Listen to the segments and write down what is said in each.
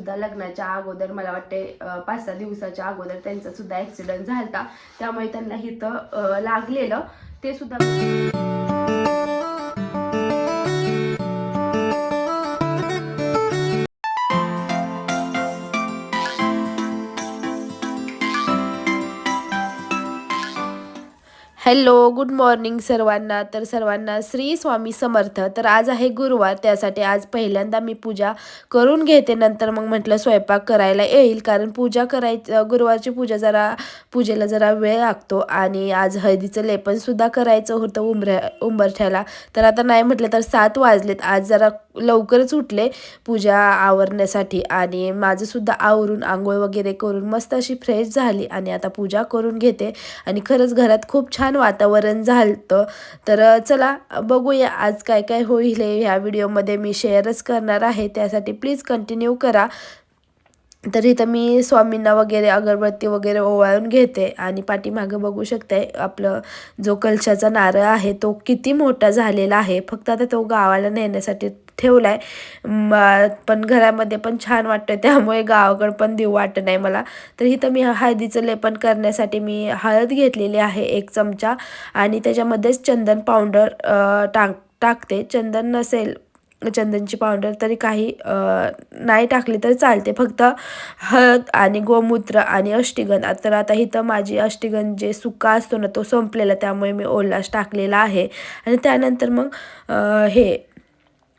सुद्धा लग्नाच्या अगोदर मला वाटते पाच सहा दिवसाच्या अगोदर त्यांचा सुद्धा ॲक्सिडेंट झाला त्यामुळे त्यांना इथं लागलेलं. ते सुद्धा हॅलो गुड मॉर्निंग सर्वांना. तर सर्वांना श्री स्वामी समर्थ. तर आज आहे गुरुवार त्यासाठी आज पहिल्यांदा मी पूजा करून घेते. नंतर मग म्हटलं स्वयंपाक करायला येईल कारण पूजा करायचं गुरुवारची पूजा जरा पूजेला जरा वेळ लागतो आणि आज हळदीचं लेपनसुद्धा करायचं होतं उंबऱ्या उंबरठ्याला. तर आता नाही म्हटलं तर सात वाजलेत. आज जरा लवकरच उठले पूजा आवरण्यासाठी आणि माझंसुद्धा आवरून आंघोळ वगैरे करून मस्त अशी फ्रेश झाली आणि आता पूजा करून घेते. आणि खरंच घरात खूप छान वातावरण झालं तर चला बघूया आज काय काय होईल हे ह्या व्हिडिओमध्ये मी शेअरच करणार आहे. त्यासाठी प्लीज कंटिन्यू करा. तर इथं मी स्वामींना वगैरे अगरबत्ती वगैरे ओवाळून घेते आणि पाठीमागं बघू शकते आपलं जो कलशाचा नारळ आहे तो किती मोठा झालेला आहे. फक्त आता तो गावाला नेण्यासाठी ठेवला आहे पण घरामध्ये पण छान वाटतं त्यामुळे गावाकडं पण देऊ वाटत नाही मला. तर इथं मी हळदीचं लेपन करण्यासाठी मी हळद घेतलेली आहे एक चमचा आणि त्याच्यामध्येच चंदन पावडर टाक टाकते. चंदन नसेल चंदनची पावडर तरी काही नाही टाकली तर चालते. फक्त हळद आणि गोमूत्र आणि अष्टिगंध. तर आता इथं माझी अष्टीगंध जे सुका असतो ना तो संपलेला. त्यामुळे मी ओलाच टाकलेला आहे. आणि त्यानंतर मग हे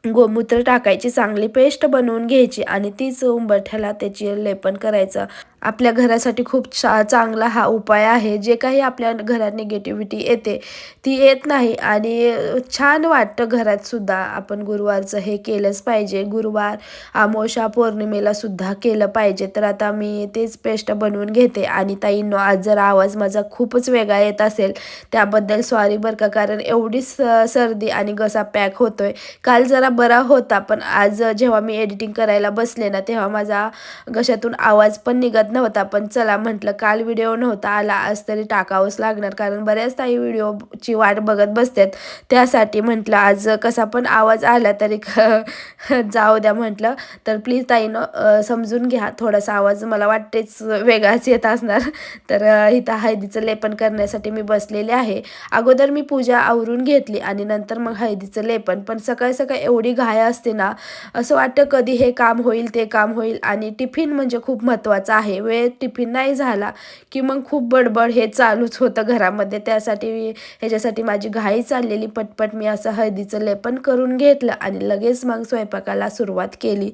गोमूत्र टाकायची चांगली पेस्ट बनवून घ्यायची आणि तीच उंबरठ्याला त्याची लेपन करायचं. आपल्या घरासाठी खूप छा चांगला हा उपाय आहे. जे काही आपल्या घरात निगेटिव्हिटी येते ती येत नाही. आणि छान वाटतं घरातसुद्धा आपण गुरुवारचं हे केलंच पाहिजे. गुरुवार आमोशा पौर्णिमेला सुद्धा केलं पाहिजे. तर आता मी तेच पेस्ट बनवून घेते. आणि ताईंनो आज जर आवाज माझा खूपच वेगळा येत असेल त्याबद्दल सॉरी बरं का. कारण एवढी स सर्दी आणि घसा पॅक होतोय. काल जरा बरा होता पण आज जेव्हा मी एडिटिंग करायला बसले ना तेव्हा माझा घशातून आवाज पण निघत नव्हता पण चला म्हटलं काल व्हिडिओ नव्हता आला आज तरी टाकावंच लागणार. कारण बऱ्याच ताई व्हिडिओची वाट बघत बसतात. त्यासाठी म्हटलं आज कसा पण आवाज आला तरी जाऊ द्या म्हटलं. तर प्लीज ताईनं समजून घ्या. थोडासा आवाज मला वाटतेच वेगळाच येत असणार. तर इथं हळदीचं लेपन करण्यासाठी मी बसलेले आहे. अगोदर मी पूजा आवरून घेतली आणि नंतर मग हळदीचं लेपन. पण सकाळी सकाळी एवढी घाय असते ना असं वाटतं कधी हे काम होईल ते काम होईल. आणि टिफिन म्हणजे खूप महत्त्वाचं आहे. वेळ टिफिन नाही झाला की मग खूप बडबड हे चालूच होतं घरामध्ये. त्यासाठी ह्याच्यासाठी माझी घाई चाललेली. पटपट मी असं हळदीचं लेपन करून घेतलं आणि लगेच मग स्वयंपाकाला सुरुवात केली.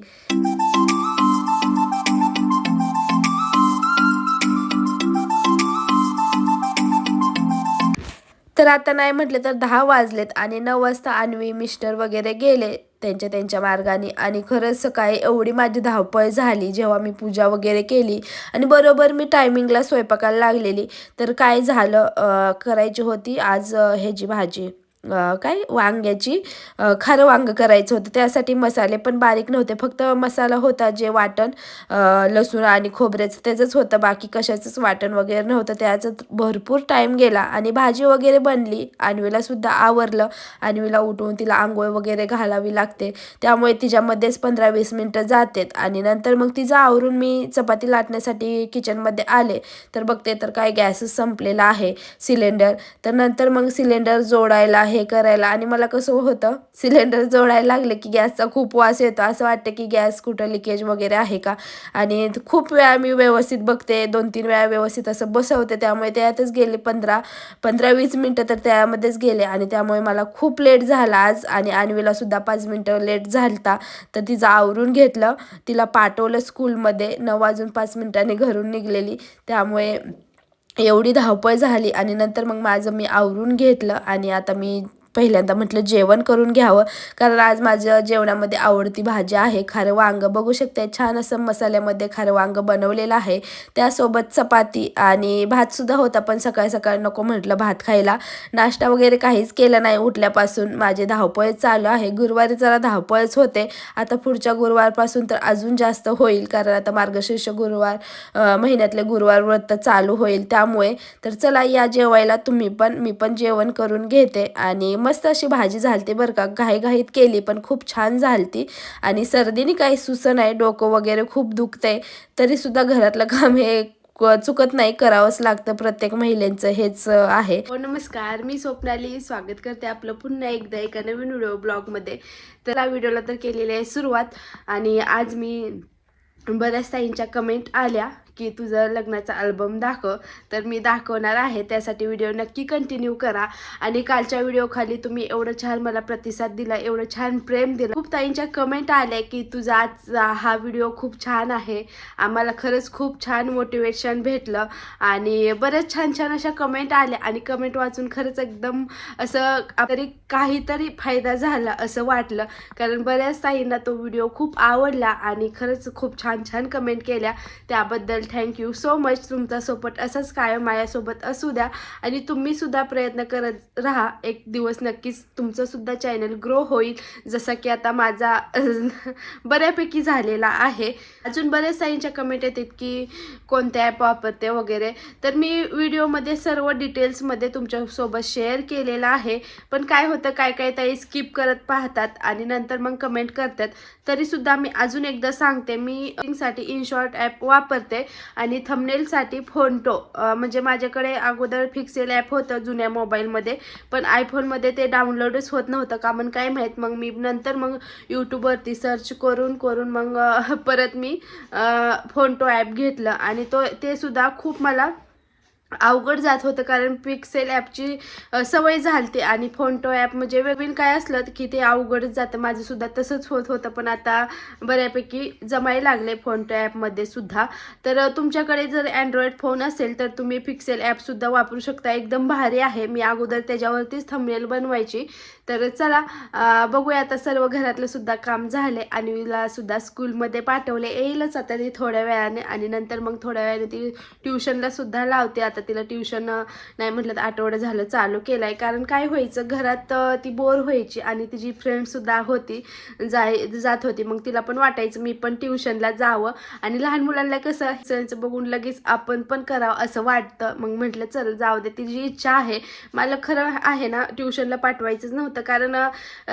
तर आता नाही म्हटलं तर दहा वाजलेत आणि नऊ वाजता अन्वी मिस्टर वगैरे गेले. त्यांच्या त्यांच्या मार्गाने. आणि खरंच सकाळी एवढी माझी धावपळ झाली जेव्हा मी पूजा वगैरे केली आणि बरोबर मी टायमिंगला स्वयंपाकाला लागलेली. तर काय झालं करायची होती आज ह्याची भाजी. काय वांग्याची? खारं वांग करायचं होतं. त्यासाठी मसाले पण बारीक नव्हते. फक्त मसाला होता जे वाटण लसूण आणि खोबऱ्याचं. त्याचंच होतं. बाकी कशाचंच वाटण वगैरे नव्हतं. त्याचं भरपूर टाईम गेला. आणि भाजी वगैरे बनली. अन्वीला सुद्धा आवरलं. आणवीला उठवून तिला आंघोळ वगैरे घालावी लागते. त्यामुळे तिच्यामध्येच पंधरा वीस मिनटं जातात. आणि नंतर मग तिचं आवरून मी चपाती लाटण्यासाठी किचनमध्ये आले. तर बघते तर काय गॅसच संपलेला आहे सिलेंडर. तर नंतर मग सिलेंडर जोडायला हे करायला. आणि मला कसं होतं सिलेंडर जोडायला लागले की गॅसचा खूप वास येतो. असं वाटतं की गॅस कुठं लिकेज वगैरे आहे का? आणि खूप वेळा मी व्यवस्थित बघते दोन तीन वेळा व्यवस्थित असं बसवते. त्यामुळे त्यातच गेले पंधरा पंधरा वीस मिनटं तर त्यामध्येच गेले. आणि त्यामुळे मला खूप लेट झाला आज. आणि अन्वीला सुद्धा पाच मिनटं लेट झालता. तर तिचं आवरून घेतलं. तिला पाठवलं स्कूलमध्ये नऊ वाजून पाच मिनिटांनी घरून निघलेली. त्यामुळे एवढी धावपळ झाली आणि नंतर मग माझं मी आवरून घेतलं आणि आता मी पहिल्यांदा म्हटलं जेवण करून घ्यावं. कारण आज माझ्या जेवणामध्ये आवडती भाजी आहे. खारं वांग. बघू शकते छान असं मसाल्यामध्ये खारं वांग बनवलेलं आहे. त्यासोबत चपाती आणि भातसुद्धा होता पण सकाळी सकाळी नको म्हटलं भात खायला. नाश्ता वगैरे काहीच केलं नाही. उठल्यापासून माझे धावपळ चालू आहे. गुरुवारी जरा धावपळच होते. आता पुढच्या गुरुवारपासून तर अजून जास्त होईल. कारण आता मार्गशीर्ष गुरुवार महिन्यातले गुरुवार व्रत चालू होईल त्यामुळे. तर चला या जेवायला तुम्ही पण मी पण जेवण करून घेते. आणि मस्त अशी भाजी झालती बरं का. घाईघाईत केली पण खूप छान झालती. आणि सर्दीने काही सुसन आहे डोकं वगैरे खूप दुखतंय. तरीसुद्धा घरातलं काम हे चुकत नाही करावंच लागतं प्रत्येक महिलेचं हेच आहे. हो नमस्कार. मी स्वप्नाली. स्वागत करते आपलं पुन्हा एकदा एका नवीन व्हिडिओ ब्लॉगमध्ये. तर या व्हिडिओला तर केलेली आहे सुरुवात. आणि आज मी बऱ्याच ताईंच्या कमेंट आल्या. की तुझं लग्नाचा अल्बम दाखव. तर मी दाखवणार आहे. त्यासाठी व्हिडिओ नक्की कंटिन्यू करा. आणि कालच्या व्हिडिओखाली तुम्ही एवढं छान मला प्रतिसाद दिला एवढं छान प्रेम दिलं. खूप ताईंच्या कमेंट आल्या की तुझा आजचा हा व्हिडिओ खूप छान आहे. आम्हाला खरंच खूप छान मोटिवेशन भेटलं. आणि बरेच छान छान अशा कमेंट आल्या. आणि कमेंट वाचून खरंच एकदम असं तरी काहीतरी फायदा झाला असं वाटलं. कारण बऱ्याच ताईंना तो व्हिडिओ खूप आवडला आणि खरंच खूप छान छान कमेंट केल्या. त्याबद्दल थँक्यू सो मच तुमचा सपोर्ट असाच कायम माझ्यासोबत असू द्या. आणि तुम्हीसुद्धा प्रयत्न करत राहा. एक दिवस नक्कीच तुमचंसुद्धा चॅनल ग्रो होईल. जसं की आता माझा बऱ्यापैकी झालेला आहे. अजून बरेच साईंच्या कमेंट येतात की कोणत्या ॲप वापरते वगैरे. तर मी व्हिडिओमध्ये सर्व डिटेल्समध्ये तुमच्यासोबत शेअर केलेला आहे. पण काय होतं काय काय ताई स्किप करत पाहतात आणि नंतर मग कमेंट करतात. तरीसुद्धा मी अजून एकदा सांगते. मी साठी इनशॉर्ट ॲप वापरते. आणि थंबनेलसाठी फोनटो म्हणजे माझ्याकडे अगोदर फिक्सेल ॲप होतं जुन्या मोबाईलमध्ये पण आयफोनमध्ये ते डाउनलोडच होत नव्हतं का म्हणून काय माहीत. मग मी नंतर मग यूट्यूबवरती सर्च करून करून मग परत मी फोनटो ॲप घेतलं. आणि तो ते सुद्धा खूप मला अवघड जात होतं कारण पिक्सेल ॲपची सवय झालती आणि फोनटो ॲप म्हणजे वेगवेगळं काय असलं की ते अवघडच जातं. माझंसुद्धा तसंच होत होतं पण आता बऱ्यापैकी जमायला लागले फोनटो ॲपमध्ये सुद्धा. तर तुमच्याकडे जर अँड्रॉइड फोन असेल तर तुम्ही पिक्सेल ॲपसुद्धा वापरू शकता. एकदम भारी आहे. मी अगोदर त्याच्यावरतीच थंबनेल बनवायची. तर चला बघूया आता सर्व घरातलं सुद्धा काम झाले आणि सुद्धा स्कूलमध्ये पाठवले. येईलच आता ती थोड्या वेळाने आणि नंतर मग थोड्या वेळाने ती ट्युशनला सुद्धा लावते. आता आता तिला ट्युशन नाही म्हटलं तर आठवडं झालं चालू केलं आहे कारण काय व्हायचं घरात ती बोर व्हायची आणि तिची फ्रेंडसुद्धा होती जाय जात होती मग तिला पण वाटायचं मी पण ट्युशनला जावं. आणि लहान मुलांना कसं त्यांचं बघून लगेच आपण पण करावं असं वाटतं. मग म्हटलं चल जाऊ दे तिची इच्छा आहे. मला खरं आहे ना ट्युशनला पाठवायचंच नव्हतं. कारण अ,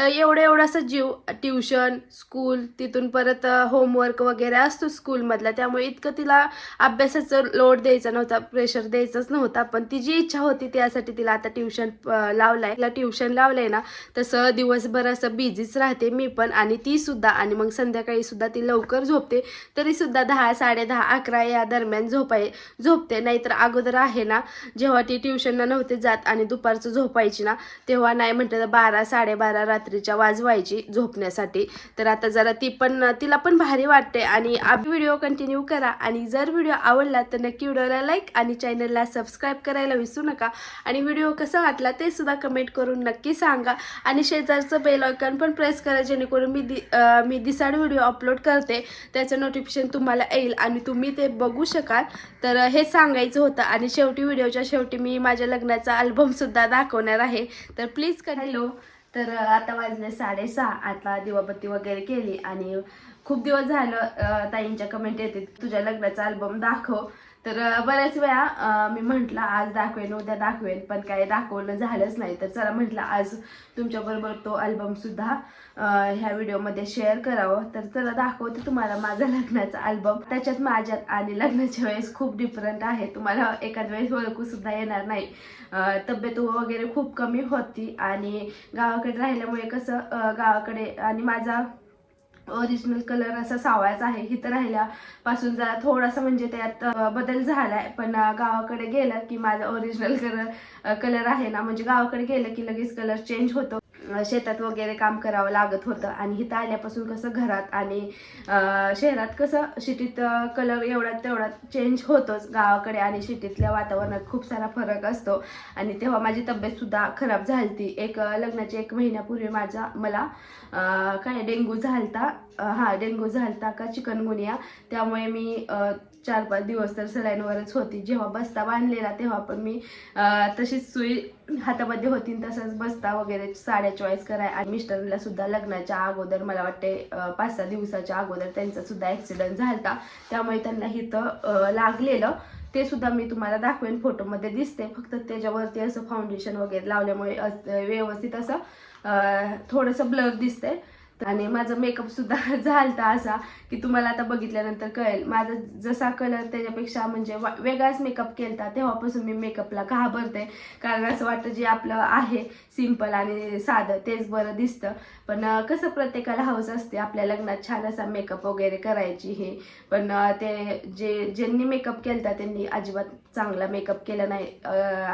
एवढं एवढासा जीव ट्युशन स्कूल तिथून परत होमवर्क वगैरे असतो स्कूलमधला. त्यामुळे इतकं तिला अभ्यासाचं लोड द्यायचा नव्हता प्रेशर द्यायचं द्यायचंच नव्हता. पण ती जी इच्छा होती त्यासाठी तिला आता ट्युशन लावलाय. तिला ट्युशन लावलंय ना तसं दिवसभर असं बिझीच राहते मी पण. आणि ती सुद्धा आणि मग संध्याकाळी सुद्धा ती लवकर झोपते. तरी सुद्धा दहा साडे दहा अकरा या दरम्यान झोपाय झोपते. नाहीतर अगोदर आहे ना जेव्हा ती ट्युशनला नव्हते जात आणि दुपारचं झोपायची ना तेव्हा नाही म्हटलं तर बारा साडेबारा रात्रीच्या वाजवायची झोपण्यासाठी. तर आता जरा ती पण तिला पण भारी वाटते. आणि व्हिडिओ कंटिन्यू करा. आणि जर व्हिडिओ आवडला तर नक्की व्हिडिओला लाईक आणि चॅनलला सबस्क्राईब करायला विसरू नका. आणि व्हिडिओ कसा वाटला ते सुद्धा कमेंट करून नक्की सांगा. आणि शेजारचं बेल आयकॉन पण प्रेस करा जेणेकरून मी दि मी दिसाड व्हिडिओ अपलोड करते. त्याचं नोटिफिकेशन तुम्हाला येईल आणि तुम्ही ते बघू शकाल. तर हे सांगायचं होतं आणि शेवटी व्हिडिओच्या शेवटी मी माझ्या लग्नाचा अल्बमसुद्धा दाखवणार आहे. तर प्लीज हॅलो तर आता वाजले साडेसहा. आता दिवाबत्ती वगैरे केली आणि खूप दिवस झालं ताईंच्या कमेंट येते तुझ्या लग्नाचा अल्बम दाखव. तर बऱ्याच वेळा मी म्हटलं आज दाखवेन उद्या दाखवेन. पण काही दाखवलं झालंच नाही. तर चला म्हटलं आज तुमच्याबरोबर तो अल्बमसुद्धा ह्या व्हिडिओमध्ये शेअर करावं. तर चला दाखवते तुम्हाला माझा लग्नाचा अल्बम त्याच्यात माझ्यात आणि लग्नाच्या वेळेस खूप डिफरंट आहे. तुम्हाला एखाद वेळेस ओळखू सुद्धा येणार नाही. तब्येत वगैरे खूप कमी होती आणि गावाकडे राहिल्यामुळे कसं गावाकडे आणि माझा ओरिजिनल कलर असा सावळाचा आहे. इथं राहिल्यापासून जरा थोडासा म्हणजे त्यात बदल झालाय. पण गावाकडे गेलं की माझा ओरिजिनल कलर कलर आहे ना. म्हणजे गावाकडे गेलं की लगेच कलर चेंज होतो. शेतात वगैरे काम करावं लागत होतं. आणि इथं आल्यापासून कसं घरात आणि शहरात कसं सिटीत कलर एवढा तेवढा चेंज होतोच गावाकडे आणि सिटीतल्या वातावरणात खूप सारा फरक असतो. आणि तेव्हा माझी तब्येतसुद्धा खराब झाली होती एक लग्नाची लग्नाच्या एक महिन्यापूर्वी माझा मला काय डेंग्यू झालता. हां हा डेंग्यू झालता का चिकनगुनिया. त्यामुळे मी चार पाच दिवस तर सलाईनवरच होती. जेव्हा बस्ता बांधलेला तेव्हा पण मी तशीच सुई हातामध्ये होती तसंच बस्ता वगैरे साड्या चॉईस कराय आणि मिस्टरला सुद्धा लग्नाच्या अगोदर मला वाटते पाच सहा दिवसाच्या अगोदर त्यांचा सुद्धा ॲक्सिडेंट झाला त्यामुळे त्यांना इथं लागलेलं. ते सुद्धा मी तुम्हाला दाखवेन फोटोमध्ये दिसते फक्त त्याच्यावरती असं फाउंडेशन वगैरे लावल्यामुळे व्यवस्थित असं थोडंसं ब्लर दिसतंय. आणि माझा मेकअप सुद्धा झालता असा की तुम्हाला आता बघितल्यानंतर कळेल. माझा जसा कलर त्याच्यापेक्षा म्हणजे वा- वेगळाच मेकअप केलता तेव्हापासून मी मेकअपला घाबरते. कारण असं वाटतं जे आपलं आहे सिंपल आणि साधं तेच बरं दिसतं. पण कसं प्रत्येकाला हौस असते आपल्या लग्नात छान असा मेकअप वगैरे करायची हे. पण ते जे ज्यांनी मेकअप केलता त्यांनी अजिबात चांगला मेकअप केला नाही.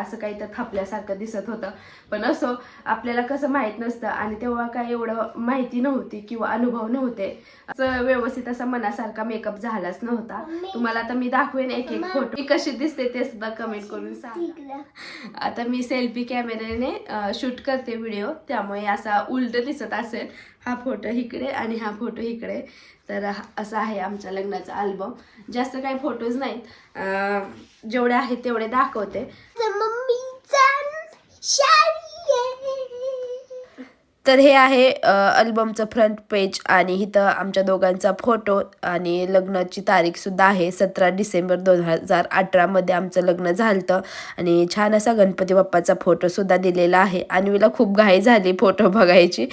असं काही तर थापल्यासारखं दिसत होतं. पण असो आपल्याला कसं माहीत नसतं आणि तेव्हा काय एवढं माहिती नव्हतं किंवा अनुभव नव्हते. असं व्यवस्थित असा मनासारखा मेकअप झालाच नव्हता. तुम्हाला आता मी दाखवेन एक एक फोटो मी कशी दिसते ते सुद्धा कमेंट करून सांग. आता मी सेल्फी कॅमेऱ्याने शूट करते व्हिडिओ त्यामुळे असा उलट दिसत असेल. हा फोटो इकडे आणि हा फोटो इकडे. तर असा आहे आमच्या लग्नाचा अल्बम जास्त काही फोटोज नाहीत. जेवढे आहेत तेवढे दाखवते. तर हे आहे अल्बमचं फ्रंट पेज आणि इथं आमच्या दोघांचा फोटो आणि लग्नाची तारीख सुद्धा आहे सतरा डिसेंबर दोन हजार अठरामध्ये आमचं लग्न झालं आणि छान असा गणपती बाप्पाचा फोटोसुद्धा दिलेला आहे. अन्वीला खूप घाई झाली फोटो बघायची.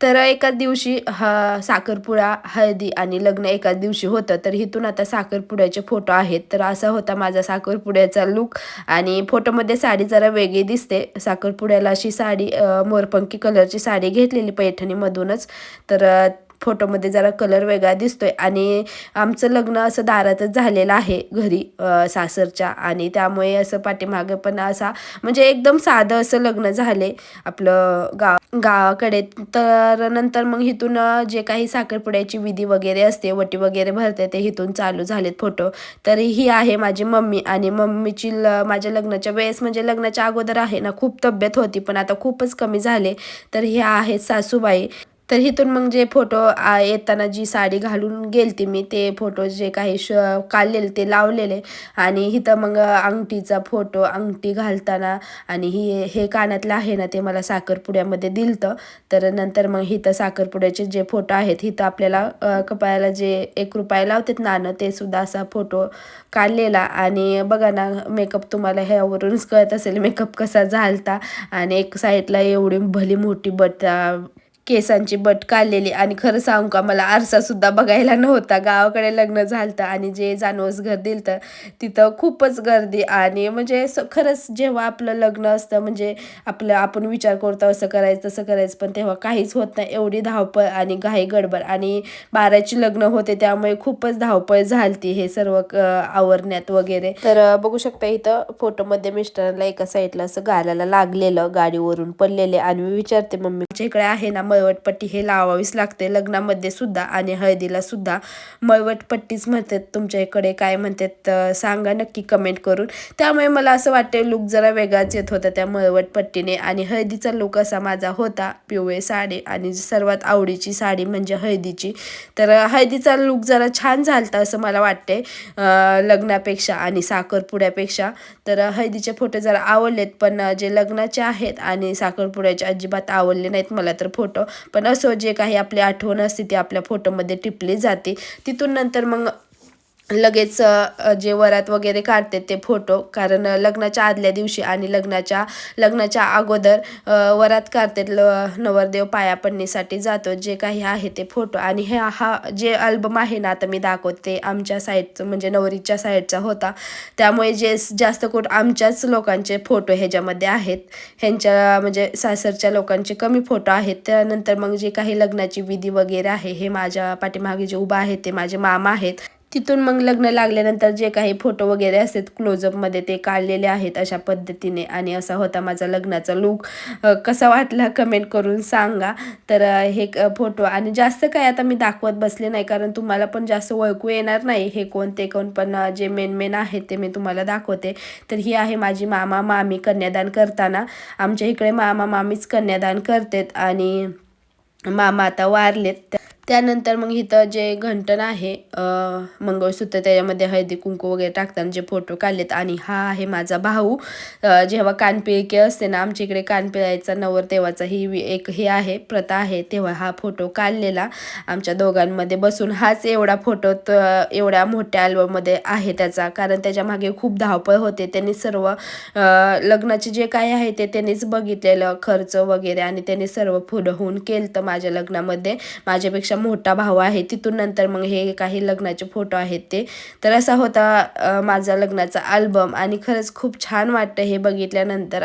तर एकाच दिवशी हा साखरपुडा हळदी आणि लग्न एकाच दिवशी होतं. तर इथून आता साखरपुड्याचे फोटो आहेत. तर असा होता माझा साखरपुड्याचा लुक आणि फोटोमध्ये साडी जरा वेगळी दिसते. साखरपुड्याला अशी साडी मोरपंखी कलरची साडी घेतलेली पैठणीमधूनच. तर फोटोमध्ये जरा कलर वेगळा दिसतोय. आणि आमचं लग्न असं दारातच झालेलं आहे घरी सासरच्या. आणि त्यामुळे असं पाठीमागे पण असा म्हणजे एकदम साधं असं लग्न झाले आपलं गाव गावाकडे. तर नंतर मग इथून जे काही साखरपुड्याची विधी वगैरे असते वटी वगैरे भरते ते इथून चालू झालेत फोटो तर ही आहे माझी मम्मी. आणि मम्मीची ल माझ्या लग्नाच्या वेळेस म्हणजे लग्नाच्या अगोदर आहे ना खूप तब्येत होती पण आता खूपच कमी झाले. तर ह्या आहेत सासूबाई. तर इथून मग जे फोटो येताना जी साडी घालून गेलती मी ते फोटो जे काही श काढलेले ते लावलेले. आणि इथं मग अंगठीचा फोटो अंगठी घालताना आणि ही हे कानातलं आहे ना ते मला साखरपुड्यामध्ये दिलतं. तर नंतर मग इथं साखरपुड्याचे जे फोटो आहेत इथं आपल्याला कपाळाला जे एक रुपया लावतात नाणं ते सुद्धा असा फोटो काढलेला. आणि बघा ना मेकअप तुम्हाला ह्यावरूनच कळत असेल मेकअप कसा झालता. आणि एक साईडला एवढी भली मोठी बट केसांची बट काढलेली आणि खरं सांगू का मला आरसा सुद्धा बघायला नव्हता. गावाकडे लग्न झालं आणि जे जानवस घर दिलं तर तिथं खूपच गर्दी. आणि म्हणजे स- खरंच जेव्हा आपलं लग्न असतं म्हणजे आपलं आपण विचार करतो असं करायचं तसं करायचं पण तेव्हा काहीच होत नाही. एवढी धावपळ आणि घाई गडबड. आणि बाराची लग्न होते त्यामुळे खूपच धावपळ झालती हे सर्व आवरण्यात वगैरे. तर बघू शकता इथं फोटोमध्ये मिस्टरांना एका साईडला असं गालाला लागलेलं गाडीवरून पडलेले. आणि मी विचारते मम्मीच्या इकडे आहे ना मळवटपट्टी हे लावावीच लागते. लग्नामध्ये सुद्धा आणि हळदीला सुद्धा मळवटपट्टीच म्हणतात. तुमच्या इकडे काय म्हणतात सांगा नक्की कमेंट करून. त्यामुळे मला असं वाटते लुक जरा वेगळाच येत होता त्या मळवटपट्टीने. आणि हळदीचा लुक असा माझा होता पिवळे साडी. आणि सर्वात आवडीची साडी म्हणजे हळदीची. तर हळदीचा लुक जरा छान झालता असं मला वाटते लग्नापेक्षा आणि साखरपुड्यापेक्षा. तर हळदीचे फोटो जरा आवडलेत. पण जे लग्नाचे आहेत आणि साखरपुड्याचे अजिबात आवडले नाहीत मला तर फोटो पण असं जे काही आपली आठवण असते ती आपल्या फोटोमध्ये टिपली जाते. तिथून नंतर मग लगेच जे वरात वगैरे काढतात ते फोटो. कारण लग्नाच्या आदल्या दिवशी आणि लग्नाच्या लग्नाच्या अगोदर वरात काढतात ल नवरदेव पाया पडण्यासाठी जातो. जे काही आहे ते फोटो. आणि हे हा जे अल्बम आहे ना आता मी दाखवते आमच्या साईडचं म्हणजे नवरीच्या साईडचा होता. त्यामुळे जे जास्त कोट आमच्याच लोकांचे फोटो ह्याच्यामध्ये आहेत. ह्यांच्या म्हणजे सासरच्या लोकांचे कमी फोटो आहेत. त्यानंतर मग जे काही लग्नाची विधी वगैरे आहे हे माझ्या पाठीमागे जे उभं आहे ते माझे मामा आहेत. तिथून मग लग्न लागल्यानंतर जे काही फोटो वगैरे असतात क्लोजअपमध्ये ते काढलेले आहेत अशा पद्धतीने. आणि असा होता माझा लग्नाचा लुक कसा वाटला कमेंट करून सांगा. तर हे फोटो आणि जास्त काय आता मी दाखवत बसले नाही कारण तुम्हाला पण जास्त ओळखू येणार नाही हे कोणते कोण. पण जे मेन मेन आहेत ते मी तुम्हाला दाखवते. तर ही आहे माझी मामा मामी कन्यादान करताना. आमच्या इकडे मामा मामीच कन्यादान करतात. आणि मामा आता वारलेत. त्यानंतर मग इथं जे घंटण आहे मंगळसूत्र त्याच्यामध्ये हळदी कुंकू वगैरे टाकताना जे फोटो काढलेत आणि हा आहे माझा भाऊ. जेव्हा कानपिळके असते ना आमच्या इकडे कानपिळायचा नवरदेवाचा ही एक हे आहे प्रथा आहे तेव्हा हा फोटो काढलेला. आमच्या दोघांमध्ये बसून हाच एवढा फोटो तर एवढ्या मोठ्या अल्बममध्ये आहे त्याचा. कारण त्याच्यामागे खूप धावपळ होते. त्यांनी सर्व लग्नाचे जे काही आहे ते त्यांनीच बघितलेलं खर्च वगैरे आणि त्यांनी सर्व पुढं होऊन केलं तर माझ्या लग्नामध्ये. माझ्यापेक्षा मोठा भाऊ आहे तिथून नंतर मग हे काही लग्नाचे फोटो आहेत ते. तर असा होता माझा लग्नाचा अल्बम आणि खरंच खूप छान वाटतं हे बघितल्यानंतर.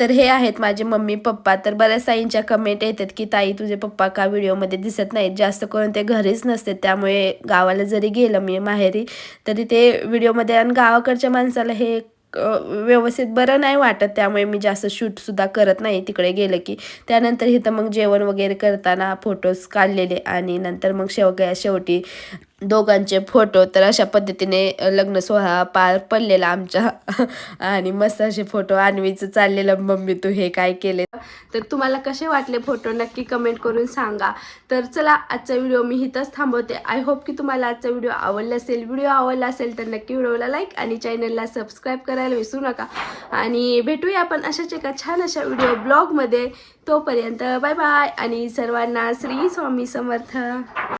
तर हे आहेत माझे मम्मी पप्पा. तर बऱ्याच ताईंच्या कमेंट येतात की ताई तुझे पप्पा का व्हिडिओमध्ये दिसत नाहीत? जास्त करून ते घरीच नसते त्यामुळे गावाला जरी गेलं मी माहेरी तरी ते व्हिडिओमध्ये आणि गावाकडच्या माणसाला हे व्यवस्थित बरं नाही वाटत. त्यामुळे मी जास्त शूटसुद्धा करत नाही. तिकडे गेलं की त्यानंतर इथं मग जेवण वगैरे करताना फोटोज काढलेले आणि नंतर मग शेवग्या शेवटी दोघांचे फोटो तर अशा पद्धतीने लग्न सोहळा पार पडलेला आमच्या. आणि मस्त असे फोटो आणवीचं चाललेलं. मम्मी तू हे काय केले तर तुम्हाला कसे वाटले फोटो? नक्की कमेंट करून सांगा. तर चला आजचा व्हिडिओ मी इथंच थांबवते. आय होप की तुम्हाला आजचा व्हिडिओ आवडला असेल. व्हिडिओ आवडला असेल तर नक्की व्हिडिओला लाईक आणि चॅनलला सबस्क्राईब करायला विसरू नका. आणि भेटूया आपण अशाच एका छान अशा व्हिडिओ ब्लॉगमध्ये तोपर्यंत बाय बाय आणि सर्वांना श्री स्वामी समर्थ.